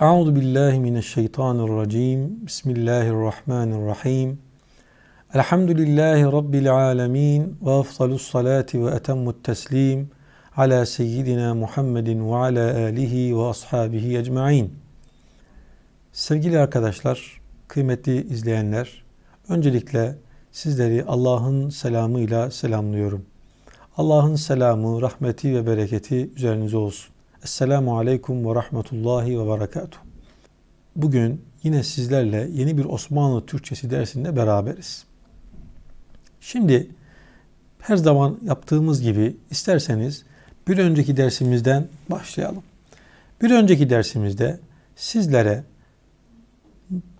Euzu billahi mineşşeytanirracim. Bismillahirrahmanirrahim. Elhamdülillahi rabbil alamin ve efdalus salati ve etemmut teslim ala seyyidina Muhammedin ve ala alihi ve ashabihi ecmaîn. Sevgili arkadaşlar, kıymetli izleyenler, öncelikle sizleri Allah'ın selamıyla selamlıyorum. Allah'ın selamı, rahmeti ve bereketi üzerinize olsun. Esselamu Aleyküm ve Rahmetullahi ve Berekatuhu. Bugün yine sizlerle yeni bir Osmanlı Türkçesi dersinde beraberiz. Şimdi her zaman yaptığımız gibi isterseniz bir önceki dersimizden başlayalım. Bir önceki dersimizde sizlere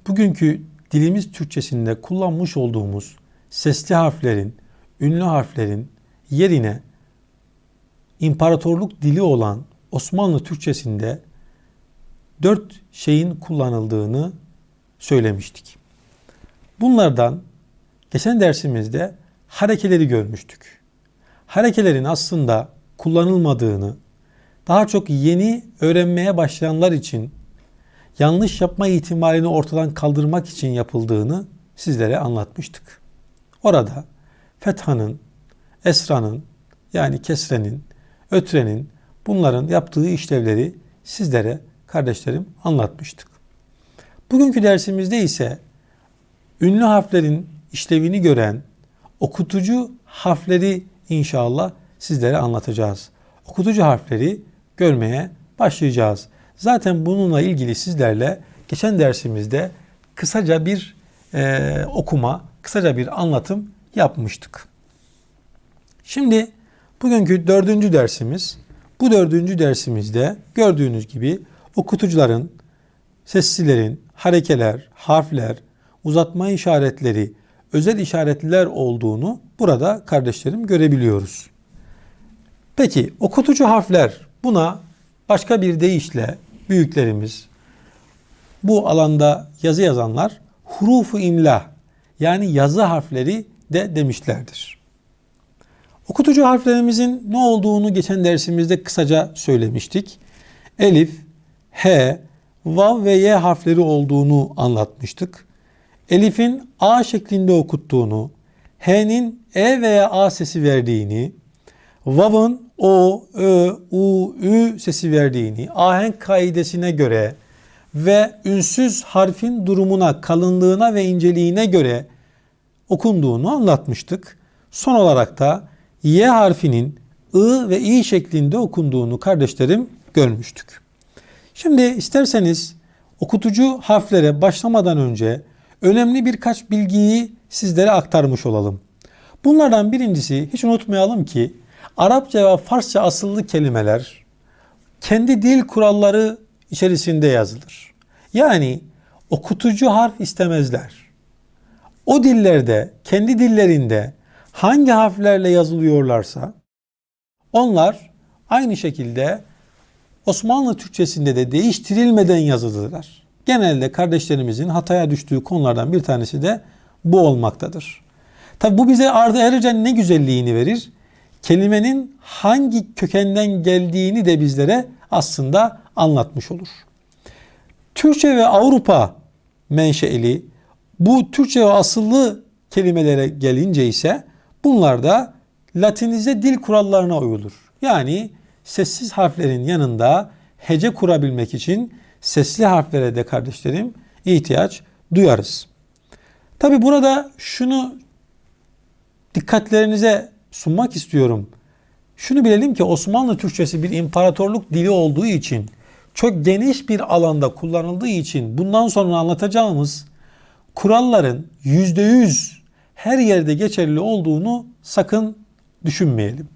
bugünkü dilimiz Türkçesinde kullanmış olduğumuz sesli harflerin, ünlü harflerin yerine imparatorluk dili olan Osmanlı Türkçesinde dört şeyin kullanıldığını söylemiştik. Bunlardan geçen dersimizde harekeleri görmüştük. Harekelerin aslında kullanılmadığını, daha çok yeni öğrenmeye başlayanlar için yanlış yapma ihtimalini ortadan kaldırmak için yapıldığını sizlere anlatmıştık. Orada fethanın, esranın yani kesrenin, ötrenin bunların yaptığı işlevleri sizlere kardeşlerim anlatmıştık. Bugünkü dersimizde ise ünlü harflerin işlevini gören okutucu harfleri inşallah sizlere anlatacağız. Okutucu harfleri görmeye başlayacağız. Zaten bununla ilgili sizlerle geçen dersimizde kısaca bir e, okuma, kısaca bir anlatım yapmıştık. Şimdi bugünkü dördüncü dersimiz bu dördüncü dersimizde gördüğünüz gibi okutucuların, seslilerin, harekeler, harfler, uzatma işaretleri, özel işaretler olduğunu burada kardeşlerim görebiliyoruz. Peki okutucu harfler buna başka bir deyişle büyüklerimiz bu alanda yazı yazanlar hurufu imla yani yazı harfleri de demişlerdir. Okutucu harflerimizin ne olduğunu geçen dersimizde kısaca söylemiştik. Elif, H, Vav ve Y harfleri olduğunu anlatmıştık. Elif'in A şeklinde okuttuğunu, H'nin E veya A sesi verdiğini, Vav'ın O, Ö, U, Ü sesi verdiğini ahenk kaidesine göre ve ünsüz harfin durumuna, kalınlığına ve inceliğine göre okunduğunu anlatmıştık. Son olarak da Y harfinin I ve İ şeklinde okunduğunu kardeşlerim görmüştük. Şimdi isterseniz okutucu harflere başlamadan önce önemli birkaç bilgiyi sizlere aktarmış olalım. Bunlardan birincisi hiç unutmayalım ki Arapça ve Farsça asıllı kelimeler kendi dil kuralları içerisinde yazılır. Yani okutucu harf istemezler. O dillerde, kendi dillerinde hangi harflerle yazılıyorlarsa onlar aynı şekilde Osmanlı Türkçesinde de değiştirilmeden yazılırlar. Genelde kardeşlerimizin hataya düştüğü konulardan bir tanesi de bu olmaktadır. Tabi bu bize ardı ayrıca ne güzelliğini verir? Kelimenin hangi kökenden geldiğini de bizlere aslında anlatmış olur. Türkçe ve Avrupa menşeli bu Türkçe ve asıllı kelimelere gelince ise Bunlar da Latinize dil kurallarına uyulur. Yani sessiz harflerin yanında hece kurabilmek için sesli harflere de kardeşlerim ihtiyaç duyarız. Tabi burada şunu dikkatlerinize sunmak istiyorum. Şunu bilelim ki Osmanlı Türkçesi bir imparatorluk dili olduğu için çok geniş bir alanda kullanıldığı için bundan sonra anlatacağımız kuralların yüzde yüz her yerde geçerli olduğunu sakın düşünmeyelim.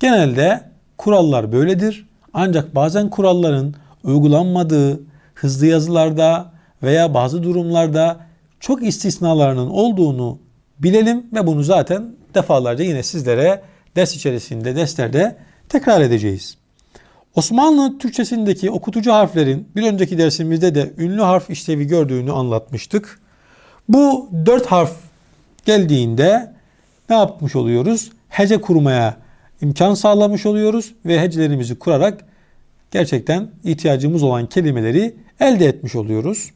Genelde kurallar böyledir. Ancak bazen kuralların uygulanmadığı hızlı yazılarda veya bazı durumlarda çok istisnalarının olduğunu bilelim ve bunu zaten defalarca yine sizlere ders içerisinde, derslerde tekrar edeceğiz. Osmanlı Türkçesindeki okutucu harflerin bir önceki dersimizde de ünlü harf işlevi gördüğünü anlatmıştık. Bu dört harf geldiğinde ne yapmış oluyoruz? Hece kurmaya imkan sağlamış oluyoruz ve hecelerimizi kurarak gerçekten ihtiyacımız olan kelimeleri elde etmiş oluyoruz.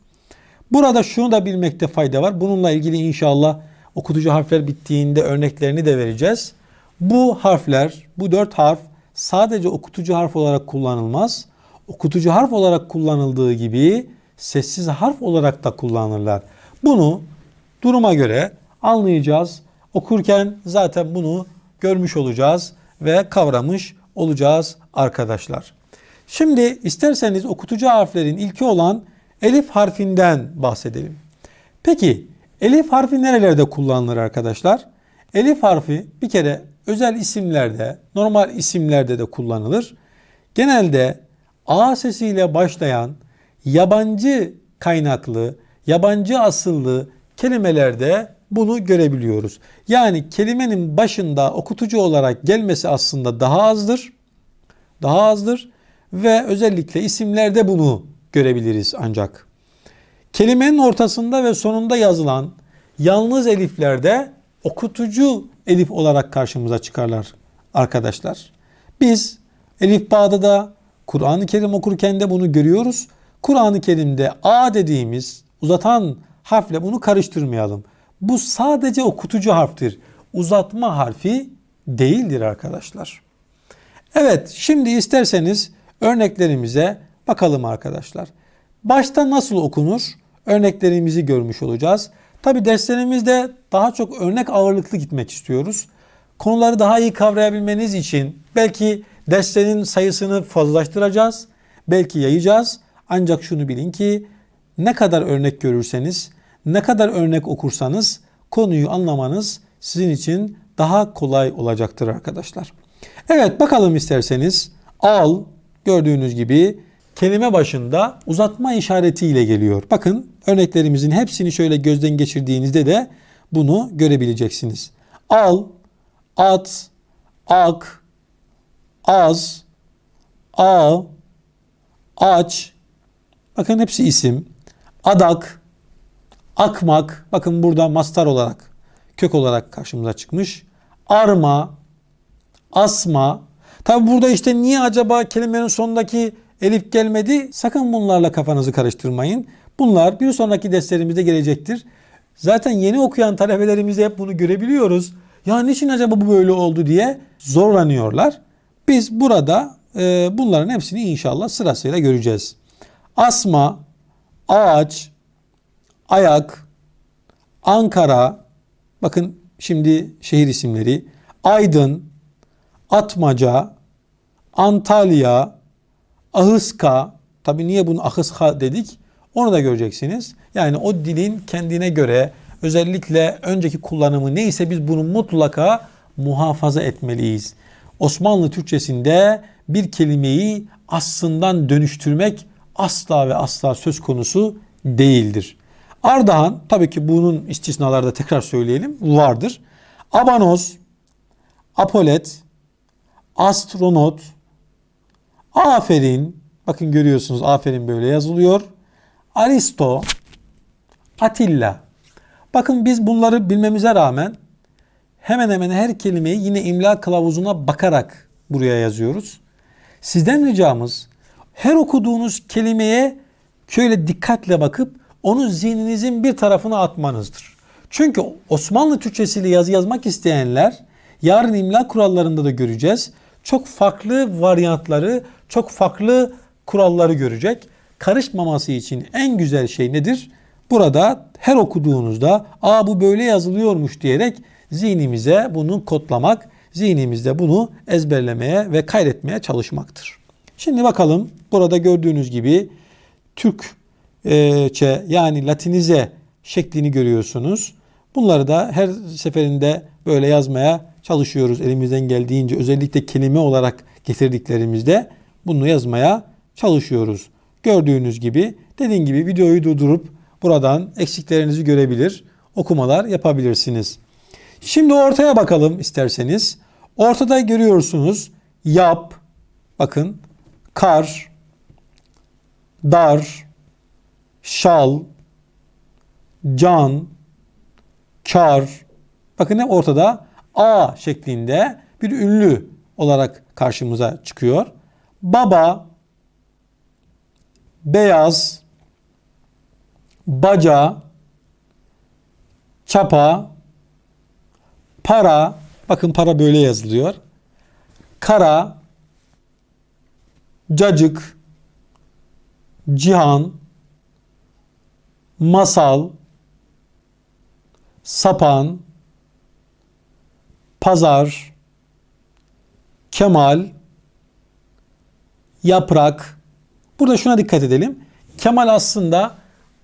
Burada şunu da bilmekte fayda var. Bununla ilgili inşallah okutucu harfler bittiğinde örneklerini de vereceğiz. Bu harfler, bu dört harf sadece okutucu harf olarak kullanılmaz. Okutucu harf olarak kullanıldığı gibi sessiz harf olarak da kullanırlar. Bunu duruma göre anlayacağız. Okurken zaten bunu görmüş olacağız ve kavramış olacağız arkadaşlar. Şimdi isterseniz okutucu harflerin ilki olan elif harfinden bahsedelim. Peki elif harfi nerelerde kullanılır arkadaşlar? Elif harfi bir kere özel isimlerde, normal isimlerde de kullanılır. Genelde A sesiyle başlayan yabancı kaynaklı, yabancı asıllı kelimelerde bunu görebiliyoruz. Yani kelimenin başında okutucu olarak gelmesi aslında daha azdır. Daha azdır ve özellikle isimlerde bunu görebiliriz ancak. Kelimenin ortasında ve sonunda yazılan yalnız eliflerde okutucu elif olarak karşımıza çıkarlar arkadaşlar. Biz elif bağda da Kur'an-ı Kerim okurken de bunu görüyoruz. Kur'an-ı Kerim'de A dediğimiz uzatan harfle bunu karıştırmayalım. Bu sadece okutucu harftir. Uzatma harfi değildir arkadaşlar. Evet şimdi isterseniz örneklerimize bakalım arkadaşlar. Başta nasıl okunur? Örneklerimizi görmüş olacağız. Tabi derslerimizde daha çok örnek ağırlıklı gitmek istiyoruz. Konuları daha iyi kavrayabilmeniz için belki derslerin sayısını fazlalaştıracağız. Belki yayacağız. Ancak şunu bilin ki ne kadar örnek görürseniz, ne kadar örnek okursanız konuyu anlamanız sizin için daha kolay olacaktır arkadaşlar. Evet bakalım isterseniz al gördüğünüz gibi kelime başında uzatma işaretiyle geliyor. Bakın örneklerimizin hepsini şöyle gözden geçirdiğinizde de bunu görebileceksiniz. Al, at, ak, az, a, aç, bakın hepsi isim, adak, akmak, bakın burada mastar olarak, kök olarak karşımıza çıkmış, arma, asma. Tabi burada işte niye acaba kelimenin sonundaki elif gelmedi? Sakın bunlarla kafanızı karıştırmayın. Bunlar bir sonraki derslerimizde gelecektir. Zaten yeni okuyan talebelerimizde hep bunu görebiliyoruz. Ya niçin acaba bu böyle oldu diye zorlanıyorlar. Biz burada e, bunların hepsini inşallah sırasıyla göreceğiz. Asma, ağaç, ayak, Ankara, bakın şimdi şehir isimleri, Aydın, Atmaca, Antalya, Ahıska, tabi niye bunu Ahıska dedik onu da göreceksiniz. Yani o dilin kendine göre özellikle önceki kullanımı neyse biz bunu mutlaka muhafaza etmeliyiz. Osmanlı Türkçesinde bir kelimeyi aslından dönüştürmek asla ve asla söz konusu değildir. Ardahan tabii ki bunun istisnaları da tekrar söyleyelim vardır. Abanoz, Apolet, Astronot, Aferin, bakın görüyorsunuz aferin böyle yazılıyor. Aristo, Atilla. Bakın biz bunları bilmemize rağmen hemen hemen her kelimeyi yine imla kılavuzuna bakarak buraya yazıyoruz. Sizden ricamız her okuduğunuz kelimeye şöyle dikkatle bakıp onu zihninizin bir tarafına atmanızdır. Çünkü Osmanlı Türkçesiyle yazı yazmak isteyenler yarın imla kurallarında da göreceğiz. Çok farklı varyantları, çok farklı kuralları görecek. Karışmaması için en güzel şey nedir? Burada her okuduğunuzda aa bu böyle yazılıyormuş diyerek zihnimize bunu kodlamak, zihnimizde bunu ezberlemeye ve kaydetmeye çalışmaktır. Şimdi bakalım burada gördüğünüz gibi Türkçe yani Latinize şeklini görüyorsunuz. Bunları da her seferinde böyle yazmaya çalışıyoruz elimizden geldiğince özellikle kelime olarak getirdiklerimizde bunu yazmaya çalışıyoruz. Gördüğünüz gibi dediğim gibi videoyu durdurup buradan eksiklerinizi görebilir, okumalar yapabilirsiniz. Şimdi ortaya bakalım isterseniz. Ortada görüyorsunuz yap, bakın kar, dar, şal, can, kar. Bakın hep ortada A şeklinde bir ünlü olarak karşımıza çıkıyor. Baba, beyaz, baca, çapa, para, bakın para böyle yazılıyor. Kara, cacık, cihan, masal, sapan, pazar, kemal, yaprak. Burada şuna dikkat edelim. Kemal aslında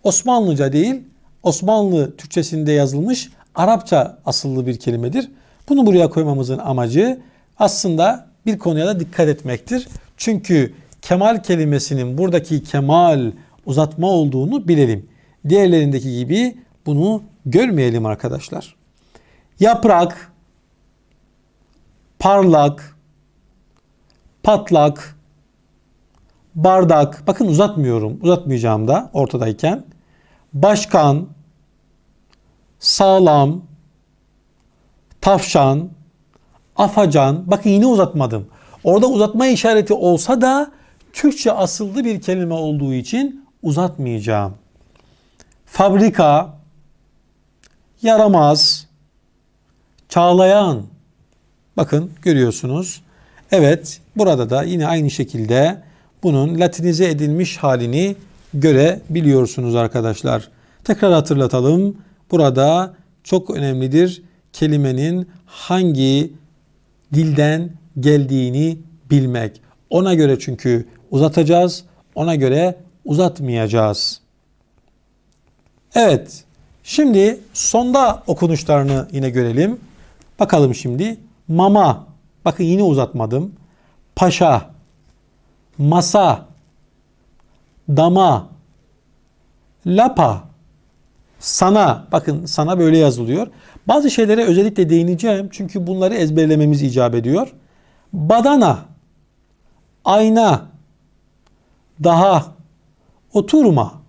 Osmanlıca değil, Osmanlı Türkçesinde yazılmış Arapça asıllı bir kelimedir. Bunu buraya koymamızın amacı aslında bir konuya da dikkat etmektir. Çünkü kemal kelimesinin buradaki kemal uzatma olduğunu bilelim. Diğerlerindeki gibi bunu görmeyelim arkadaşlar. Yaprak, parlak, patlak, bardak. Bakın uzatmıyorum. Uzatmayacağım da ortadayken. Başkan, sağlam, tavşan, afacan. Bakın yine uzatmadım. Orada uzatma işareti olsa da Türkçe asıllı bir kelime olduğu için uzatmayacağım. Fabrika, yaramaz, çağlayan. Bakın görüyorsunuz. Evet burada da yine aynı şekilde bunun latinize edilmiş halini görebiliyorsunuz arkadaşlar. Tekrar hatırlatalım. Burada çok önemlidir kelimenin hangi dilden geldiğini bilmek. Ona göre çünkü uzatacağız, ona göre uzatmayacağız. Evet, şimdi sonda okunuşlarını yine görelim. Bakalım şimdi. Mama, bakın yine uzatmadım. Paşa, masa, dama, lapa, sana, bakın sana böyle yazılıyor. Bazı şeylere özellikle değineceğim çünkü bunları ezberlememiz icap ediyor. Badana, ayna, daha, oturma,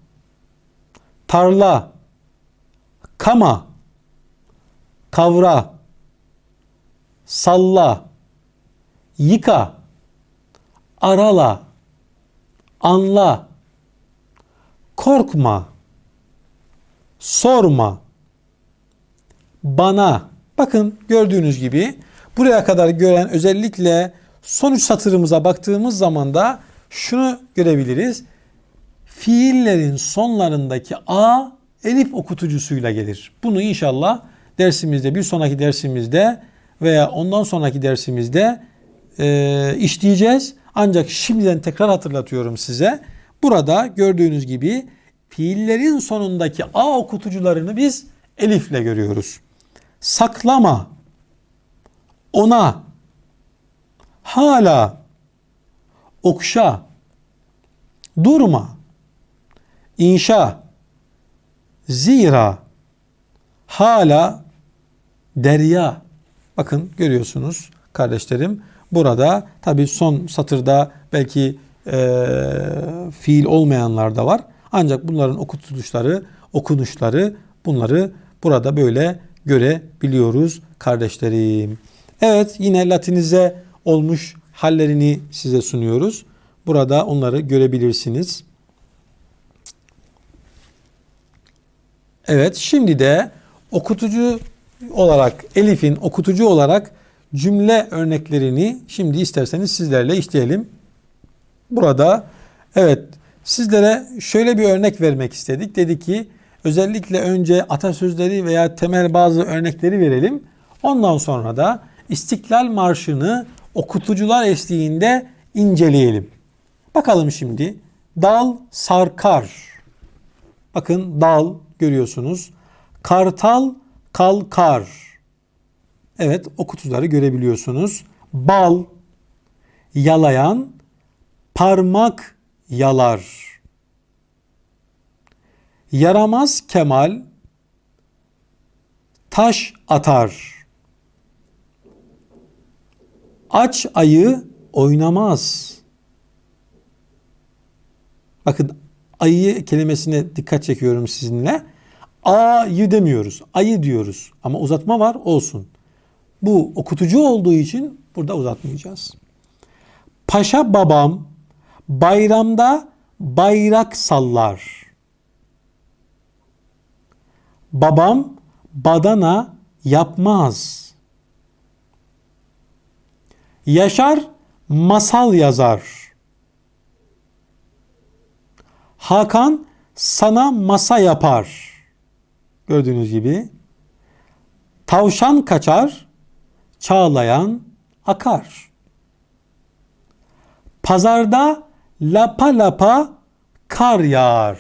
tarla, kama, kavra, salla, yıka, arala, anla, korkma, sorma, bana. Bakın gördüğünüz gibi buraya kadar gören özellikle son üç satırımıza baktığımız zaman da şunu görebiliriz. Fiillerin sonlarındaki A elif okutucusuyla gelir. Bunu inşallah dersimizde bir sonraki dersimizde veya ondan sonraki dersimizde e, işleyeceğiz. Ancak şimdiden tekrar hatırlatıyorum size. Burada gördüğünüz gibi fiillerin sonundaki A okutucularını biz elifle görüyoruz. Saklama, ona, hala, okşa, durma, inşa, zira, hala, derya. Bakın görüyorsunuz kardeşlerim. Burada tabi son satırda belki e, fiil olmayanlar da var. Ancak bunların okutuluşları, okunuşları bunları burada böyle görebiliyoruz kardeşlerim. Evet yine latinize olmuş hallerini size sunuyoruz. Burada onları görebilirsiniz. Evet şimdi de okutucu olarak Elif'in okutucu olarak cümle örneklerini şimdi isterseniz sizlerle işleyelim. Burada evet sizlere şöyle bir örnek vermek istedik. Dedi ki özellikle önce atasözleri veya temel bazı örnekleri verelim. Ondan sonra da İstiklal Marşı'nı okutucular eşliğinde inceleyelim. Bakalım şimdi. Dal sarkar. Bakın dal görüyorsunuz. Kartal kalkar. Evet okutucuları görebiliyorsunuz. Bal yalayan parmak yalar. Yaramaz Kemal taş atar. Aç ayı oynamaz. Bakın ayı kelimesine dikkat çekiyorum sizinle. Ayı demiyoruz. Ayı diyoruz. Ama uzatma var olsun. Bu okutucu olduğu için burada uzatmayacağız. Paşa babam bayramda bayrak sallar. Babam badana yapmaz. Yaşar masal yazar. Hakan sana masa yapar. Gördüğünüz gibi. Tavşan kaçar, çağlayan akar. Pazarda lapa lapa kar yağar.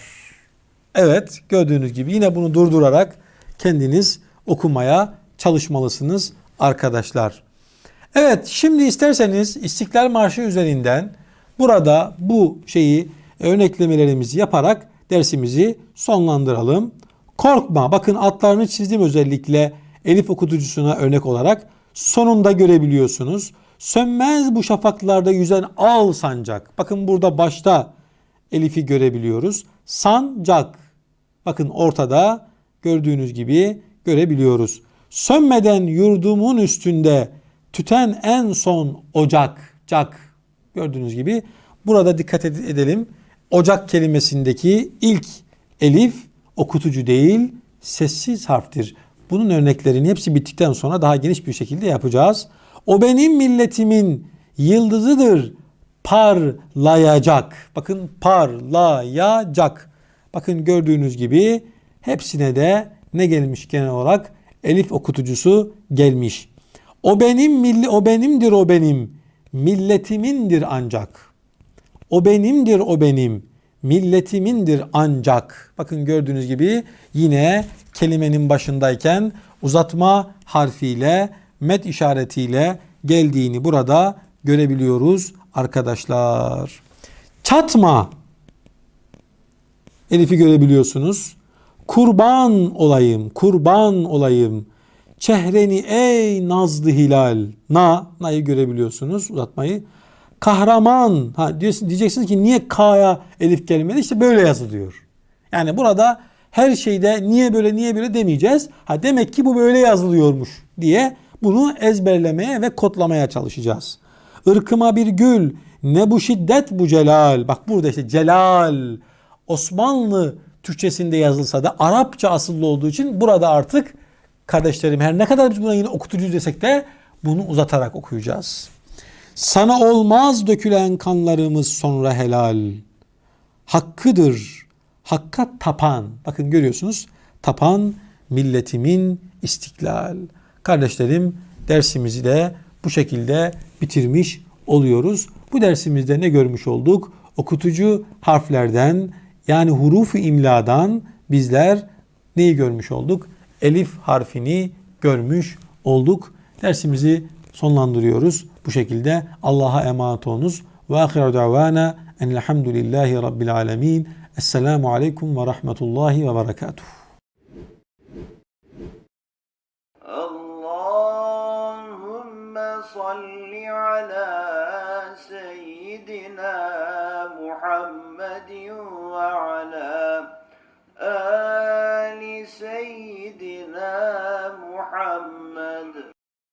Evet gördüğünüz gibi yine bunu durdurarak kendiniz okumaya çalışmalısınız arkadaşlar. Evet şimdi isterseniz İstiklal Marşı üzerinden burada bu şeyi örneklemelerimizi yaparak dersimizi sonlandıralım. Korkma bakın atlarını çizdim özellikle Elif okutucusuna örnek olarak sonunda görebiliyorsunuz. Sönmez bu şafaklarda yüzen al sancak. Bakın burada başta Elif'i görebiliyoruz. Sancak. Bakın ortada gördüğünüz gibi görebiliyoruz. Sönmeden yurdumun üstünde tüten en son ocak. Cak. Gördüğünüz gibi burada dikkat ed- edelim. Ocak kelimesindeki ilk elif okutucu değil sessiz harftir. Bunun örneklerini hepsi bittikten sonra daha geniş bir şekilde yapacağız. O benim milletimin yıldızıdır parlayacak. Bakın parlayacak. Bakın gördüğünüz gibi hepsine de ne gelmiş genel olarak? Elif okutucusu gelmiş. O benim milli o benimdir o benim milletimindir ancak. O benimdir o benim milletimindir ancak. Bakın gördüğünüz gibi yine kelimenin başındayken uzatma harfiyle met işaretiyle geldiğini burada görebiliyoruz arkadaşlar. Çatma. Elif'i görebiliyorsunuz. Kurban olayım, kurban olayım. Çehreni ey nazlı hilal. Na, na'yı görebiliyorsunuz uzatmayı. Kahraman. Ha diyeceksiniz ki niye K'ya elif gelmedi? İşte böyle yazılıyor. Yani burada her şeyde niye böyle niye böyle demeyeceğiz. Ha demek ki bu böyle yazılıyormuş diye bunu ezberlemeye ve kodlamaya çalışacağız. Irkıma bir gül, ne bu şiddet bu celal. Bak burada işte celal. Osmanlı Türkçesinde yazılsa da Arapça asıllı olduğu için burada artık kardeşlerim her ne kadar biz buna yine okutucu desek de bunu uzatarak okuyacağız. Sana olmaz dökülen kanlarımız sonra helal. Hakkıdır. Hakka tapan. Bakın görüyorsunuz. Tapan milletimin istiklal. Kardeşlerim dersimizi de bu şekilde bitirmiş oluyoruz. Bu dersimizde ne görmüş olduk? Okutucu harflerden yani hurufu imladan bizler neyi görmüş olduk? elif harfini görmüş olduk. Dersimizi sonlandırıyoruz bu şekilde. Allah'a emanet olunuz. Ve ahiru davana enelhamdülillahi rabbil alemin. Esselamu aleyküm ve rahmetullahi ve berekatuhu. Allahümme salli ala seyyidina Muhammedin ve ala ali seyyidina محمد